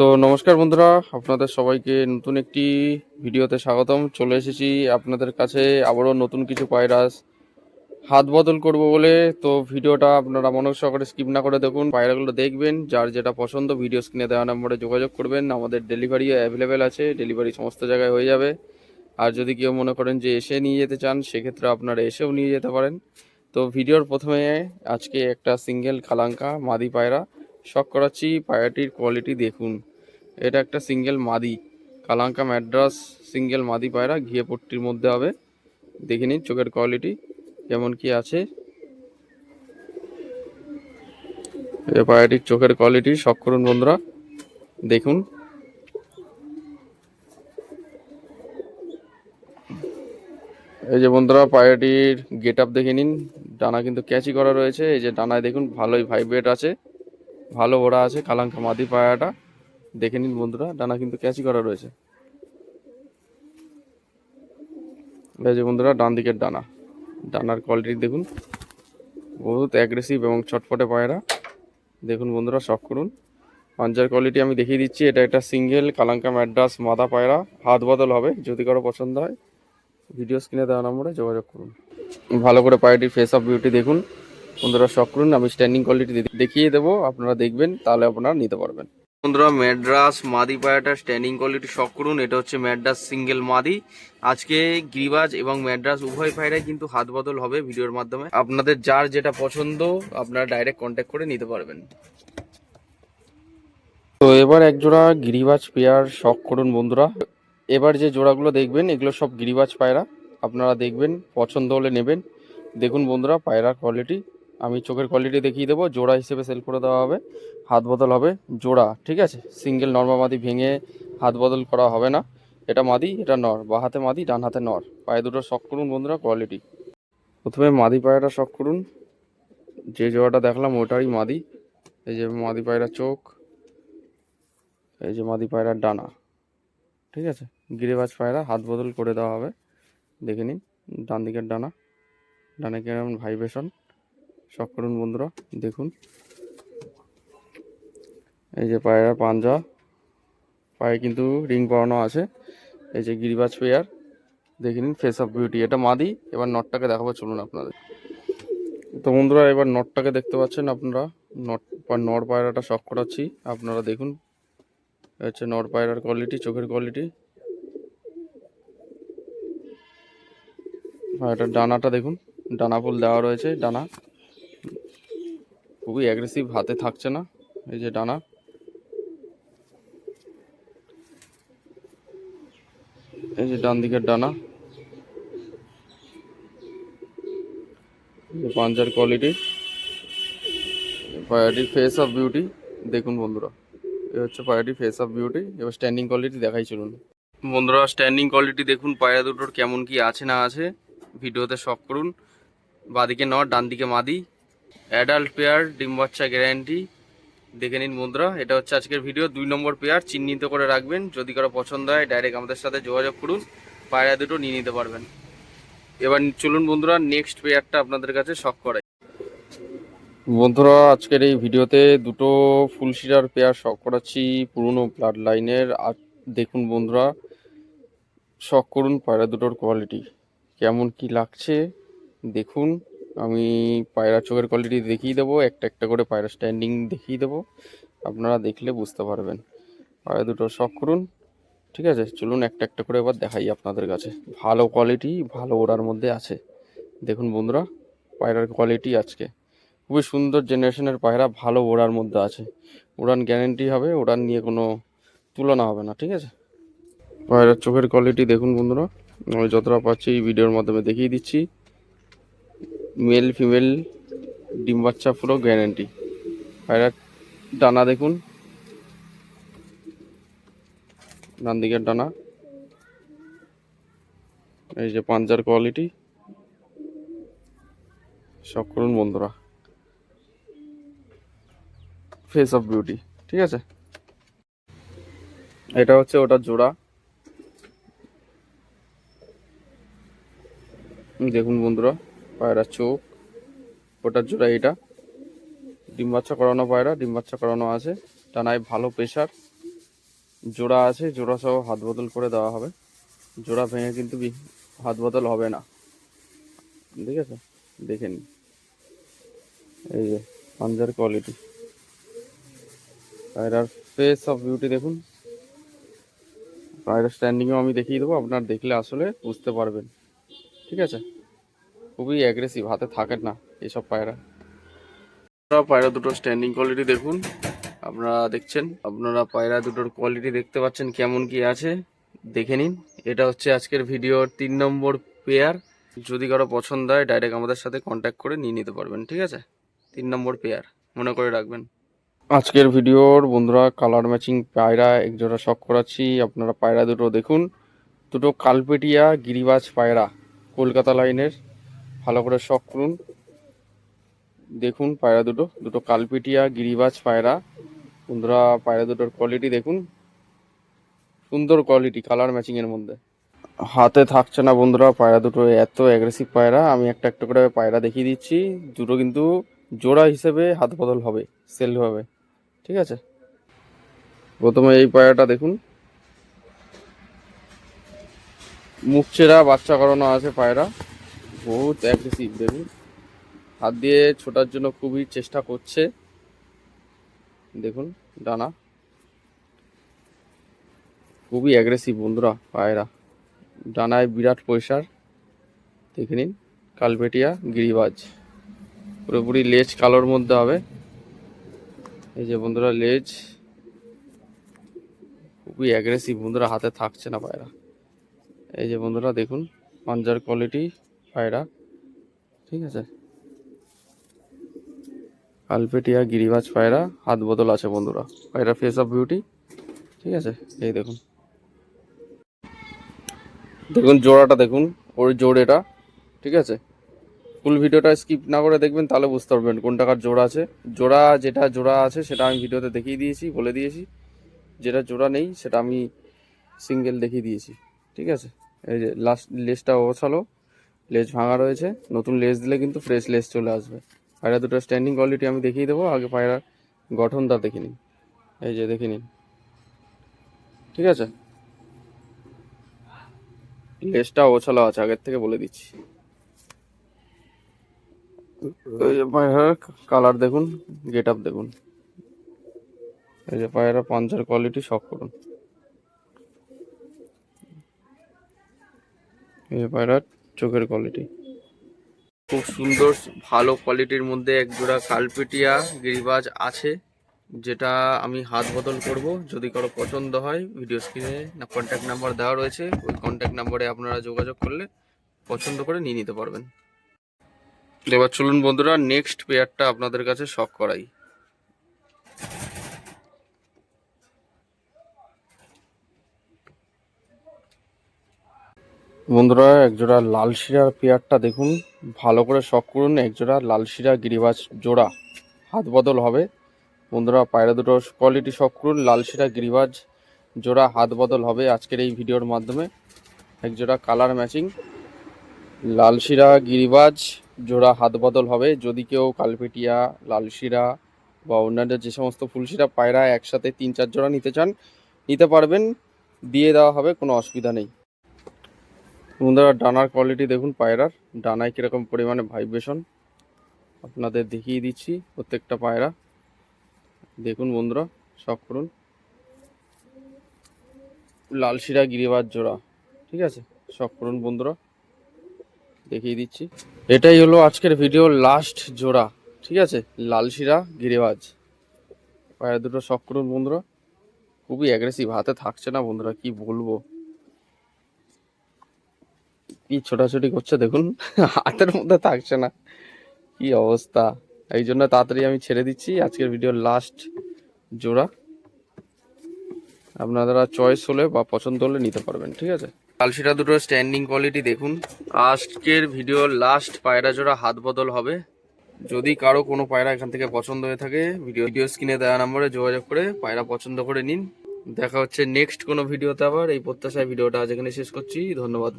তো নমস্কার বন্ধুরা, আপনাদের সবাইকে নতুন একটি ভিডিওতে স্বাগতম। চলে এসেছি আপনাদের কাছে আবারও নতুন কিছু পায়রাস। হাত বদল করব বলে, তো ভিডিওটা আপনারা মনোযোগ সহকারে স্কিপ না করে দেখুন। পায়রাগুলো দেখবেন, যার যেটা পছন্দ, ভিডিও স্ক্রিনে দেওয়া নম্বরে যোগাযোগ করবেন। আমাদের ডেলিভারি অ্যাভেলেবেল আছে ডেলিভারি সমস্ত জায়গায় হয়ে যাবে। আর যদি কেউ মনে করেন যে এসে নিয়ে যেতে চান, সেক্ষেত্রে আপনারা এসেও নিয়ে যেতে পারেন। তো ভিডিওর প্রথমে আজকে একটা সিঙ্গেল কালাঙ্কা মাদি পায়রা। শখ করাচ্ছি পায়রাটির কোয়ালিটি দেখুন। এটা একটা সিঙ্গেল মাদি, কালাঙ্কা ম্যাড্রাস সিঙ্গেল মাদি পায়রা, ঘিয়ে পট্টির মধ্যে হবে। দেখে নিন চোখের কোয়ালিটি কেমন কি আছে। এই পায়রাটির চোখের কোয়ালিটি শখ করুন বন্ধুরা, দেখুন। এই যে বন্ধুরা, পায়রাটির গেট আপ দেখে নিন। ডানা কিন্তু ক্যাচি করা রয়েছে। এই যে ডানায় দেখুন, ভালোই ভাইব্রেট আছে। ভালো ওরা আছে কালাঙ্কা মাদি পায়রাটা। দেখে নিন বন্ধুরা, ডানা কিন্তু ক্যাচি করা রয়েছে। যে বন্ধুরা, ডান দিকের ডানা। ডানার কোয়ালিটি দেখুন। বহুত অ্যাগ্রেসিভ এবং ছটফটে পায়রা। দেখুন বন্ধুরা শখ করুন। পাঞ্জার কোয়ালিটি আমি দেখিয়ে দিচ্ছি, এটা একটা সিঙ্গেল কালাঙ্কা ম্যাড্রাস মাদা পায়রা। হাত বদল হবে, যদি কারও পছন্দ হয়। ভিডিও স্ক্রিনে দেওয়া নম্বরে যোগাযোগ করুন। ভালো করে পায়রাটির ফেস অফ বিউটি দেখুন। বন্ধুরা শখ করুন, আমি স্ট্যান্ডিং কোয়ালিটি দেখিয়ে দেবো। আপনারা দেখবেন, তাহলে আপনারা নিতে পারবেন। বন্ধুরা, ম্যাড্রাস, মাদি পায়রাটার স্ট্যান্ডিং কোয়ালিটি শখ করুন। এটা হচ্ছে ম্যাড্রাস সিঙ্গেল মাদি। আজকে গিরিবাজ এবং ম্যাড্রাস উভয় পায়রাই কিন্তু হাত বদল হবে ভিডিওর মাধ্যমে। আপনাদের যার যেটা পছন্দ, আপনারা ডাইরেক্ট কন্ট্যাক্ট করে নিতে পারবেন। তো এবার এক জোড়া গিরিবাজ পেয়ার শখ করুন বন্ধুরা। এবার যে জোড়াগুলো দেখবেন, এগুলো সব গিরিবাজ পায়রা। আপনারা দেখবেন, পছন্দ হলে নেবেন। দেখুন বন্ধুরা, পায়রার কোয়ালিটি আমি চোখের কোয়ালিটি দেখিয়ে দেবো, জোড়া হিসেবে সেল করে দেওয়া হবে, হাত বদল হবে, জোড়া, ঠিক আছে? সিঙ্গেল নর্মা মাদি ভেঙে হাত বদল করা হবে না। এটা মাদি, এটা নর, বা হাতে মাদি, ডান হাতে নর। পায়ে দুটো শখ করুন বন্ধুরা কোয়ালিটি প্রথমে মাদি পায়রাটা শখ করুন। যে জোড়াটা দেখলাম, ওটারই মাদি। এই যে মাদি পায়রার চোখ, এই যে মাদি পায়রার ডানা, ঠিক আছে? গিরিবাজ পায়রা হাত বদল করে দেওয়া হবে। দেখে নিন, ডান দিকের ডানা, ডানে কেমন ভাইব্রেশন শখ করুন বন্ধুরা, দেখুন। এই যে পায়রা পাঞ্জা, পায়ে কিন্তু রিং পরানো আছে। এই যে গিরিবাজ পেয়ার, দেখে নিন ফেস অফ বিউটি এটা মাদি, এবার নটটাকে দেখাবো, চলুন আপনাদের। তো বন্ধুরা, এবার নটটাকে দেখতে পাচ্ছেন আপনারা। নট নর পায়রাটা শখ করাচ্ছি আপনারা দেখুন। হচ্ছে নর পায়রার কোয়ালিটি চোখের কোয়ালিটি পায়রাটার ডানাটা দেখুন, ডানা ফুল দেওয়া রয়েছে, ডানা। খুবই অ্যাগ্রেসিভ হাতে থাকছে না। এই যে ডানা। এই যে ডান। দিকের ডানা পাঞ্জার কোয়ালিটি পায়াটির ফেস অফ বিউটি দেখুন বন্ধুরা, এ হচ্ছে পায়াটির ফেস অফ বিউটি এবার স্ট্যান্ডিং কোয়ালিটি দেখাই চলুন। বন্ধুরা স্ট্যান্ডিং কোয়ালিটি দেখুন পায়রা দুটোর কেমন কি আছে না আছে। ভিডিওতে শখ করুন। বাদিকে নট ডান দিকে মাদি। অ্যাডাল্ট পেয়ার ডিম বাচ্চা গ্যারান্টি দেখে নিন বন্ধুরা এটা হচ্ছে আজকের ভিডিও দুই নম্বর পেয়ার চিহ্নিত করে রাখবেন। যদি কারও পছন্দ হয় ডাইরেক্ট আমাদের সাথে যোগাযোগ করুন। পায়রা দুটো নিয়ে নিতে পারবেন। এবার চলুন বন্ধুরা নেক্সট পেয়ারটা আপনাদের কাছে শখ করাই। বন্ধুরা, আজকের এই ভিডিওতে দুটো ফুল পেয়ার শখ করাচ্ছি। পুরনো ব্লাড লাইনের আর দেখুন বন্ধুরা শখ করুন পায়রা দুটোর কোয়ালিটি কেমন কি লাগছে, দেখুন। আমি পায়রা চোখের কোয়ালিটি দেখিয়ে দেবো, একটা একটা করে পায়রা স্ট্যান্ডিং দেখিয়ে দেবো। আপনারা দেখলে বুঝতে পারবেন। পায়রা দুটো শখ করুন, ঠিক আছে? চলুন একটা একটা করে এবার দেখাই আপনাদের কাছে। ভালো কোয়ালিটি ভালো ওড়ার মধ্যে আছে। দেখুন বন্ধুরা, পায়রার কোয়ালিটি আজকে। খুবই সুন্দর জেনারেশনের পায়রা, ভালো ওড়ার মধ্যে আছে। উড়ান গ্যারেন্টি হবে উড়ান নিয়ে কোনো তুলনা হবে না, ঠিক আছে? পায়রার চোখের কোয়ালিটি দেখুন বন্ধুরা, আমি যতটা পাচ্ছি এই ভিডিওর মাধ্যমে দেখিয়ে দিচ্ছি। মেল ফিমেল ডিম বাচ্চা পুরো গ্যারেন্টি পায়রার ডানা দেখুন। ডান দিকের ডানা। এই যে পাঞ্জার কোয়ালিটি সব করুন বন্ধুরা। ফেস অফ বিউটি ঠিক আছে? এটা হচ্ছে ওটার জোড়া। দেখুন বন্ধুরা। পায়রার চোখ, ওটার জোড়া এটা ডিম বাচ্চা করানো পায়রা, ডিম বাচ্চা করানো আছে। ডানায় ভালো প্রেশার জোড়া আছে, জোড়া সহ হাত বদল করে দেওয়া হবে। জোড়া ভেঙে কিন্তু হাত বদল হবে না। ঠিক আছে? দেখে নিন। এই যে, পাঞ্জার কোয়ালিটি পায়রার ফেস অফ বিউটি দেখুন। পায়রার স্ট্যান্ডিংও আমি দেখিয়ে দেবো। আপনার দেখলে আসলে বুঝতে পারবেন। ঠিক আছে? খুবই অ্যাগ্রেসিভ হাতে থাকে না এইসব পায়রা। আপনারা পায়রা দুটো স্ট্যান্ডিং কোয়ালিটি দেখুন। আপনারা দেখছেন, আপনারা পায়রা দুটোর কোয়ালিটি দেখতে পাচ্ছেন কেমন কি আছে। দেখে নিন, এটা হচ্ছে আজকের ভিডিওর তিন নম্বর পেয়ার যদি কারও পছন্দ হয় ডাইরেক্ট আমাদের সাথে কন্ট্যাক্ট করে নিয়ে নিতে পারবেন, ঠিক আছে? তিন নম্বর পেয়ার মনে করে রাখবেন। আজকের ভিডিওর বন্ধুরা কালার ম্যাচিং পায়রা এক জোড়া শখ করাচ্ছি। আপনারা পায়রা দুটো দেখুন। দুটো কালপেটিয়া গিরিবাজ পায়রা, কলকাতা লাইনের ভালো করে শখ করুন দেখুন পায়রা দুটো দুটো কালপিটিয়া, গিরিবাজ পায়রা। বন্ধুরা, পায়রা দুটোর কোয়ালিটি দেখুন। সুন্দর কোয়ালিটি কালার ম্যাচিং এর মধ্যে। হাতে থাকছে না বন্ধুরা পায়রা দুটো, এত অ্যাগ্রেসিভ পায়রা। আমি একটা একটা করে পায়রা দেখিয়ে দিচ্ছি। দুটো কিন্তু জোড়া হিসেবে হাত বদল হবে সেল হবে। ঠিক আছে? প্রথমে এই পায়রাটা দেখুন। মুখ ছেঁড়া বাচ্চা করানো আছে পায়রা। বহুত অ্যাগ্রেসিভ দেখুন। হাত দিয়ে ছোটার জন্য খুবই চেষ্টা করছে। দেখুন, ডানা। খুবই অ্যাগ্রেসিভ বন্ধুরা, পায়রা। ডানায় বিরাট পয়সার দেখে নিন কালপেটিয়া গিরিবাজ। পুরোপুরি লেজ কালোর মধ্যে হবে। এই যে বন্ধুরা, লেজ। খুবই অ্যাগ্রেসিভ বন্ধুরা, হাতে থাকছে না পায়রা। এই যে বন্ধুরা, দেখুন, পাঞ্জার কোয়ালিটি পায়রা। ঠিক আছে। কালপেটিয়া গিরিবাজ পায়রা, হাত বদল আছে বন্ধুরা। পায়রা ফেস অফ বিউটি। ঠিক আছে, এই দেখুন। দেখুন জোড়াটা, দেখুন। ওর জোড় এটা। ঠিক আছে। ফুল ভিডিওটা স্কিপ না করে দেখবেন, তাহলে বুঝতে পারবেন কোন টাকার জোড়া আছে। জোড়া যেটা জোড়া আছে, সেটা আমি ভিডিওতে দেখিয়ে দিয়েছি, বলে দিয়েছি। যেটা জোড়া নেই, সেটা আমি সিঙ্গেল দেখিয়ে দিয়েছি। ঠিক আছে? এই যে লাস্ট লেজটা ওছালো লেজ ভাঙা রয়েছে। নতুন লেজ দিলে কিন্তু ফ্রেশ লেজ চলে আসবে। পায়রা দুটো স্ট্যান্ডিং কোয়ালিটি আমি দেখিয়ে দেবো, আগে পায়রার গঠনটা দেখে নিন। এই যে দেখে নিন। ঠিক আছে? লেজটা ওছালো আছে, আগের থেকে বলে দিচ্ছি। এই যে পায়রার কালার দেখুন গেট আপ দেখুন। এই যে পায়রা পাঞ্চার কোয়ালিটি শখ করুন। এই যে পায়রার চোখের কোয়ালিটি খুব সুন্দর, ভালো কোয়ালিটির মধ্যে এক জোড়া কালপিটিয়া গিরিবাজ আছে, যেটা আমি হাত বদল করব, যদি কারও পছন্দ হয় ভিডিও স্ক্রিনে কন্ট্যাক্ট নাম্বার দেওয়া রয়েছে, ওই কন্ট্যাক্ট নাম্বারে আপনারা যোগাযোগ করলে পছন্দ করে নিয়ে নিতে পারবেন। এবার চলুন বন্ধুরা নেক্সট পেয়ারটা আপনাদের কাছে শখ করাই। বন্ধুরা, একজোড়া লাল শিরার পেয়ারটা দেখুন। ভালো করে শখ করুন, একজোড়া লাল শিরা গিরিবাজ জোড়া। হাত বদল হবে। বন্ধুরা, পায়রা দুটো কোয়ালিটি শখ করুন, লাল শিরা গিরিবাজ জোড়া হাত বদল হবে আজকের এই ভিডিওর মাধ্যমে। একজোড়া কালার ম্যাচিং লাল শিরা গিরিবাজ জোড়া হাত বদল হবে। যদি কেউ কালপেটিয়া, লাল শিরা বা অন্যান্য যে সমস্ত ফুলশিরা পায়রা একসাথে তিন চার জোড়া নিতে চান, নিতে পারবেন। দিয়ে দেওয়া হবে, কোনো অসুবিধা নেই। বন্ধুরা ডানার কোয়ালিটি দেখুন পায়রার। ডানায় কীরকম পরিমাণে ভাইব্রেশন আপনাদের দেখিয়ে দিচ্ছি প্রত্যেকটা পায়রা। দেখুন বন্ধুরা, শখ করুন। লাল শিরা গিরিবাজ জোড়া, ঠিক আছে? শখ করুন বন্ধুরা। দেখিয়ে দিচ্ছি। এটাই হলো আজকের ভিডিও লাস্ট জোড়া, ঠিক আছে? লাল শিরা গিরিবাজ। পায়রা দুটো শখ করুন বন্ধুরা। খুবই অ্যাগ্রেসিভ হাতে থাকছে না বন্ধুরা, কি বলব? কি ছোটাছুটি করছে দেখুন? হাতের মধ্যে থাকছে না। কি অবস্থা? এই জন্য তাড়াতাড়ি আমি ছেড়ে দিচ্ছি। আজকের ভিডিও লাস্ট জোড়া। আপনারা চয়েস হলে বা পছন্দ হলে নিতে পারবেন, ঠিক আছে? কালশিরা দুটো স্ট্যান্ডিং কোয়ালিটি দেখুন। আজকের ভিডিও লাস্ট পায়রা জোড়া হাত বদল হবে। যদি কারও কোনো পায়রা এখান থেকে পছন্দ হয়ে থাকে ভিডিও ভিডিও স্ক্রিনে দেওয়া নম্বরে যোগাযোগ করে পায়রা পছন্দ করে নিন। দেখা হচ্ছে নেক্সট কোনো ভিডিওতে আবার। এই প্রত্যাশায় ভিডিওটা আজ এখানে শেষ করছি। ধন্যবাদ